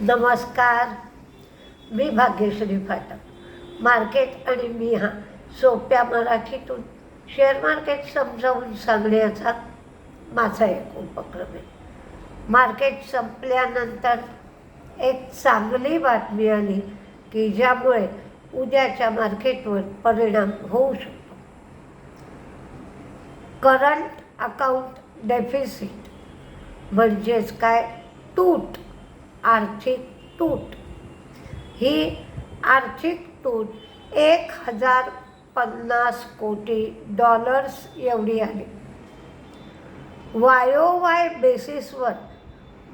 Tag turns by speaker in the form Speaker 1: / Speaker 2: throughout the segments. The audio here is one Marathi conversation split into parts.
Speaker 1: नमस्कार. मी भाग्यश्री फाटक. मार्केट आणि मी हा सोप्या मराठीतून शेअर मार्केट समजावून सांगण्याचा माझा एक उपक्रम आहे. मार्केट संपल्यानंतर एक चांगली बातमी आली की ज्यामुळे उद्याच्या मार्केटवर परिणाम होऊ शकतो. करंट अकाउंट डेफिसिट म्हणजेच काय? तूट. आर्थिक तूट ही आर्थिक तूट एक हजार पन्नास कोटी डॉलर्स एवढी आहे. वायोवाय बेसिसवर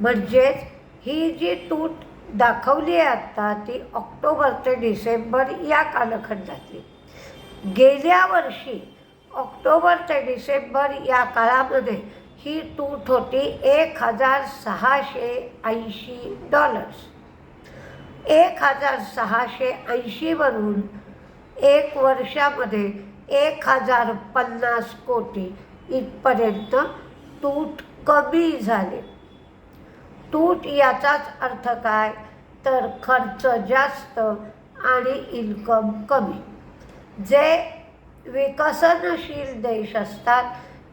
Speaker 1: म्हणजेच ही जी तूट दाखवली आहे आत्ता ती ऑक्टोबर ते डिसेंबर या कालखंडातली. गेल्या वर्षी ऑक्टोबर ते डिसेंबर या काळामध्ये ही तूट होती एक हजार सहाशे ऐंशी डॉलर्स एक हजार सहाशे ऐंशीवरून एक वर्षामध्ये एक हजार पन्नास कोटी इथपर्यंत तूट कमी झाले. तूट याचाच अर्थ काय? तर खर्च जास्त आणि इन्कम कमी. जे विकसनशील देश असतात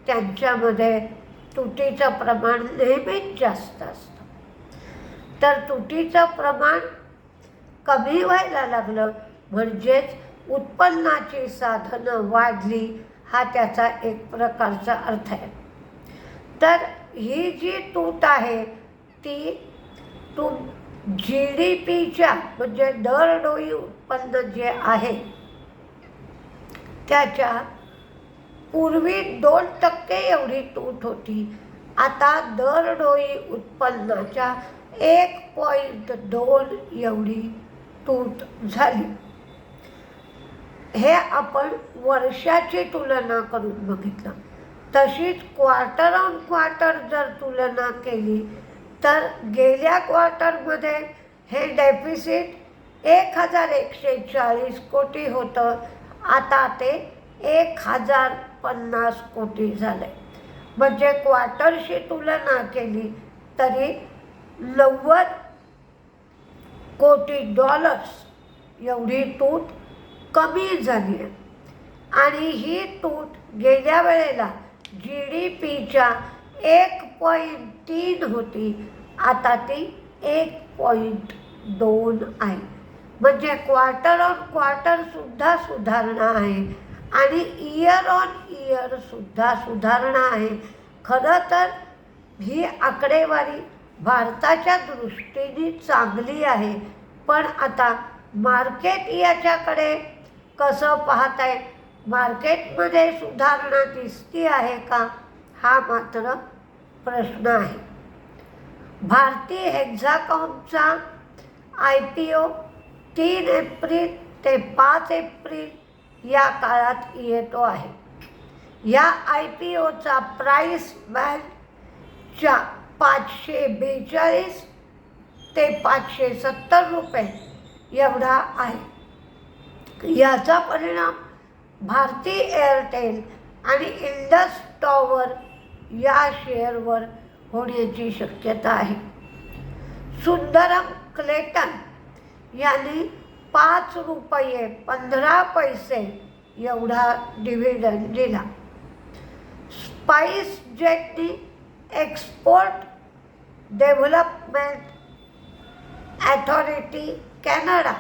Speaker 1: त्यांच्यामध्ये तुटीचं प्रमाण नेहमीच जास्त असतं. तर तुटीचं प्रमाण कमी व्हायला लागलं म्हणजेच उत्पन्नाची साधनं वाढली हा त्याचा एक प्रकारचा अर्थ आहे. तर ही जी तूट आहे ती तुम जी डी पीच्या म्हणजे दरडोई उत्पन्न जे आहे त्याच्या पूर्वी दोन टक्के एवढी तूट होती. आता दरडोई उत्पन्नाच्या एक पॉईंट दोन एवढी तूट झाली. हे आपण वर्षाची तुलना करून बघितलं. तशीच क्वार्टर ऑन क्वार्टर जर तुलना केली तर गेल्या क्वार्टरमध्ये हे डेफिसिट एक हजार एकशे चाळीस कोटी होतं. आता ते एक हजार पन्नास कोटी झालं. आहे म्हणजे क्वार्टरशी तुलना केली तरी नव्वद कोटी डॉलर्स एवढी तूट कमी झाली आहे. आणि ही तूट गेल्या वेळेला जी डी पीच्या एक पॉईंट तीन होती. आता ती एक पॉईंट दोन आहे. म्हणजे क्वार्टर ऑन क्वार्टरसुद्धा सुधारणा आहे. आणि इयर ऑन इयरसुद्धा सुधारणा आहे. खरं तर ही आकडेवारी भारताच्या दृष्टीने चांगली आहे. पण आता मार्केट याच्याकडे कसं पाहत आहे मार्केटमध्ये सुधारणा दिसती आहे का? हा मात्र प्रश्न आहे. भारतीय हेक्झाकॉमचा आय पी ओ तीन एप्रिल ते पाच एप्रिल या काळात येतो आहे. या आय पी ओचा प्राईस बँडच्या पाचशे बेचाळीस ते पाचशे सत्तर रुपये एवढा आहे. याचा परिणाम भारती एअरटेल आणि इंडस टॉवर या शेअरवर होण्याची शक्यता आहे. सुंदरम क्लेटन यांनी पाच रुपये पंधरा पैसे एवढा डिव्हिडंड दिला. स्पाईस जेटनी एक्सपोर्ट डेव्हलपमेंट ॲथॉरिटी कॅनडा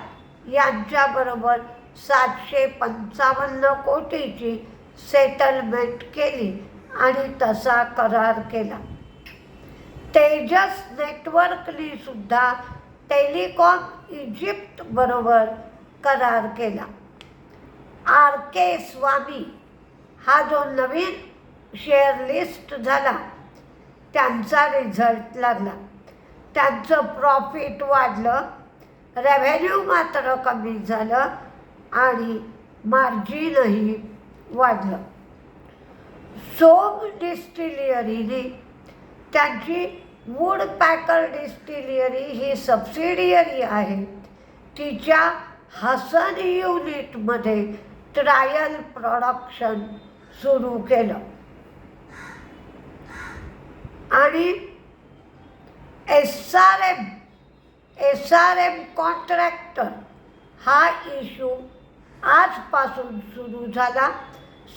Speaker 1: यांच्याबरोबर सातशे पंचावन्न कोटीची सेटलमेंट केली आणि तसा करार केला. तेजस नेटवर्कनी सुद्धा टेलिकॉम इजिप्त बरोबर करार केला. आर के स्वामी हा जो नवीन शेअर लिस्ट झाला त्यांचा रिझल्ट लागला. त्यांचं प्रॉफिट वाढलं रेव्हेन्यू मात्र कमी झालं आणि मार्जिनही वाढलं. सोम डिस्टिलियरीने त्यांची वूड पॅकर डिस्टिलियरी ही सबसिडियरी आहे. तिच्या हसन युनिटमध्ये ट्रायल प्रोडक्शन सुरू केलं. आणि S R M S R M contractor हा इशू आजपासून सुरू झाला.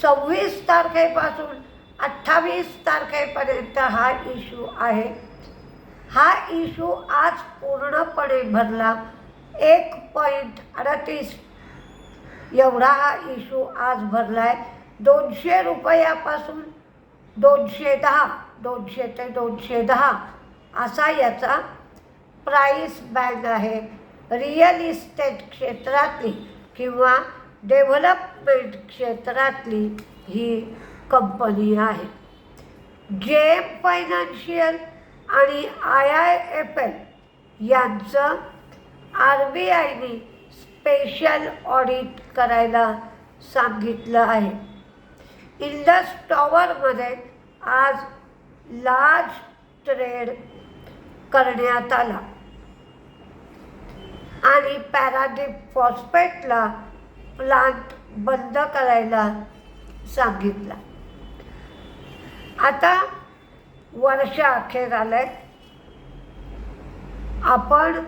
Speaker 1: सव्वीस तारखेपासून अठ्ठावीस तारखेपर्यंत हा इशू आहे. हा इशू आज पूर्णपणे भरला. एक पॉईंट अडतीस. एवढा हा इशू आज भरला आहे दोनशे रुपयापासून दोनशे दहा दोनशे ते दोनशे दहा असा याचा प्राईस बँड आहे. रिअल इस्टेट क्षेत्रातली किंवा डेव्हलपमेंट क्षेत्रातली ही कंपनी आहे. जे फायनान्शियल आणि आय आय एफ एल यांचं आर बी आयने स्पेशल ऑडिट करायला सांगितलं आहे. इंडस टॉवरमध्ये आज लार्ज ट्रेड करण्यात आला. आणि पॅराडिप फॉस्फेटला प्लांट बंद करायला सांगितला. आता वर्ष अखेर आलं आहे आपण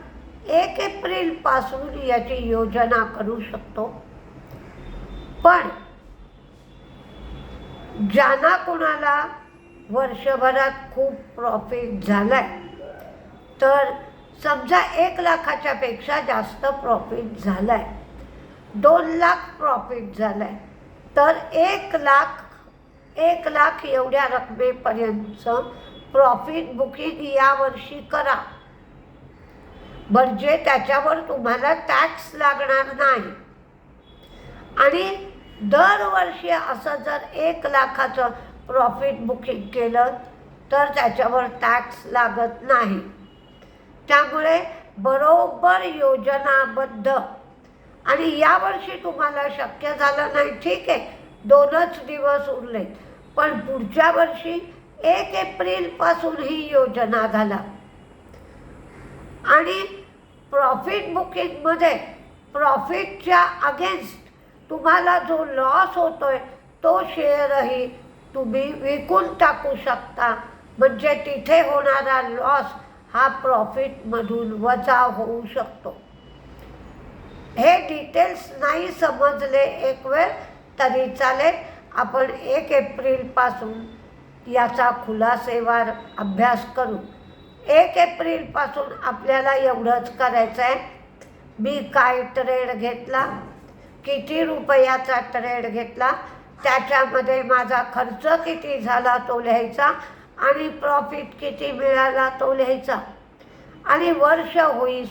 Speaker 1: एक एप्रिलपासून याची योजना करू शकतो. पण ज्यांना कोणाला वर्षभरात खूप प्रॉफिट झालाय तर समजा एक लाखाच्या पेक्षा जास्त प्रॉफिट झालाय दोन लाख प्रॉफिट झालाय तर एक लाख एक लाख एवढ्या रकमेपर्यंत प्रॉफिट बुकिंग यावर्षी करा. म्हणजे त्याच्यावर तुम्हाला टॅक्स लागणार नाही. आणि दरवर्षी असं जर एक लाखाचं प्रॉफिट बुकिंग केलं तर त्याच्यावर टॅक्स लागत नाही. त्यामुळे बरोबर योजनाबद्ध. आणि यावर्षी तुम्हाला शक्य झालं नाही. ठीक आहे दोनच दिवस उरलेत. पण पुढच्या वर्षी एक एप्रिलपासून ही योजना झाला. आणि प्रॉफिट बुकिंगमध्ये प्रॉफिटच्या अगेन्स्ट तुम्हाला जो लॉस होतोय तो शेअरही तुम्ही विकून टाकू शकता. म्हणजे तिथे होणारा लॉस हा प्रॉफिटमधून वजा होऊ शकतो. हे डिटेल्स नाही समजले एक वेळ तरी चालेल. आपण एक एप्रिलपासून याचा खुलासेवार अभ्यास करू. एक एप्रिलपासून आपल्याला एवढंच करायचं आहे मी काय ट्रेड घेतला? किती रुपयाचा ट्रेड घेतला? त्याच्यामध्ये माझा खर्च किती झाला तो लिहायचा? आणि प्रॉफिट किती मिळाला तो लिहायचा? आणि वर्ष होईस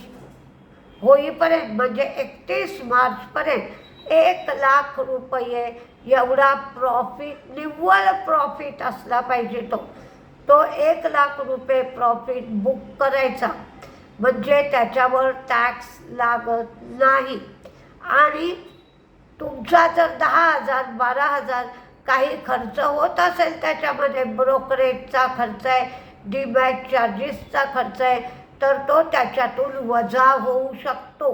Speaker 1: होईपर्यंत म्हणजे एकतीस मार्चपर्यंत एक लाख रुपये एवढा प्रॉफिट निव्वळ प्रॉफिट असला पाहिजे तो. तो एक लाख रुपये प्रॉफिट बुक करायचा. म्हणजे त्याच्यावर टॅक्स लागत नाही. आणि तुमचा जर दहा हजार बारा हजार काही खर्च होत असेल त्याच्यामध्ये ब्रोकरेजचा खर्च आहे डीमॅट चार्जेसचा खर्च आहे तर तो त्याच्यातून वजा होऊ शकतो.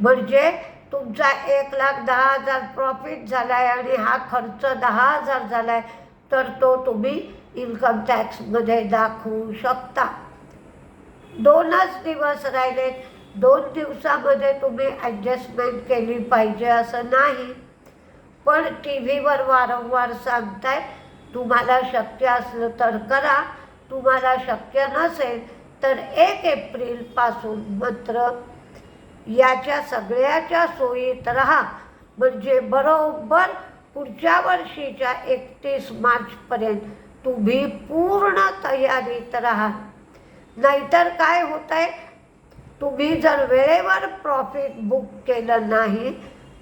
Speaker 1: म्हणजे तुमचा एक लाख दहा हजार प्रॉफिट झाला आहे आणि हा खर्च दहा हजार झाला आहे तर तो तुम्ही इन्कम टॅक्समध्ये दाखवू शकता. दोनच दिवस राहिले दोन दिवसामध्ये तुम्ही ॲडजस्टमेंट केली पाहिजे असं नाही. पण टी व्हीवर वारंवार सांगताय तुम्हाला शक्य असलं तर करा तुम्हाला शक्य नसेल तर एक एप्रिलपासून मात्र याच्या सगळ्याच्या सोयीत राहा म्हणजे बरोबर पुढच्या वर्षीच्या एकतीस मार्चपर्यंत तुम्ही पूर्ण तयारीत राहा नाहीतर काय होत आहे तुम्ही जर वेळेवर प्रॉफिट बुक केलं नाही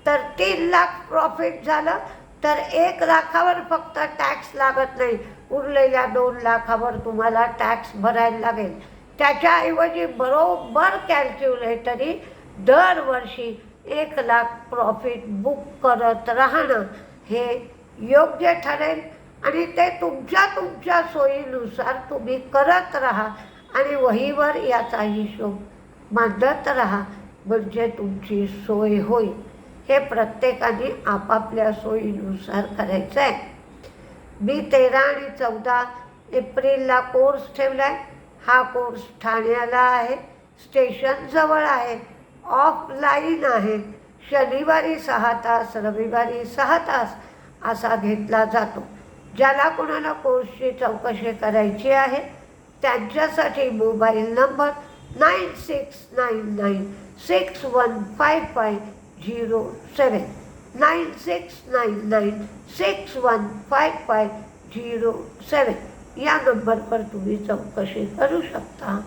Speaker 1: तर तीन लाख प्रॉफिट झालं तर एक लाखावर फक्त टॅक्स लागत नाही. उरलेल्या दोन लाखावर तुम्हाला टॅक्स भरायला लागेल. त्याच्याऐवजी बरोबर कॅल्क्युलेटरी दरवर्षी एक लाख प्रॉफिट बुक करत राहणं हे योग्य ठरेल आणि ते तुमच्या तुमच्या सोयीनुसार तुम्ही करत राहा आणि वहीवर याचा हिशोब मांडत राहा म्हणजे तुमची सोय होईल. हे प्रत्येकाने आपापल्या सोयीनुसार करायचं आहे मी तेरा आणि चौदा एप्रिलला कोर्स ठेवला आहे हा कोर्स ठाण्याला आहे. स्टेशनजवळ आहे. ऑफलाईन आहे. शनिवारी सहा तास रविवारी सहा तास असा घेतला जातो. ज्याला कोणाला कोर्सची चौकशी करायची आहे त्यांच्यासाठी mobile number nine six nine nine six one five five zero seven nine six nine nine six one five five zero seven या नंबरवर तुम्ही चौकशी करू शकता.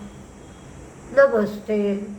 Speaker 1: नमस्ते.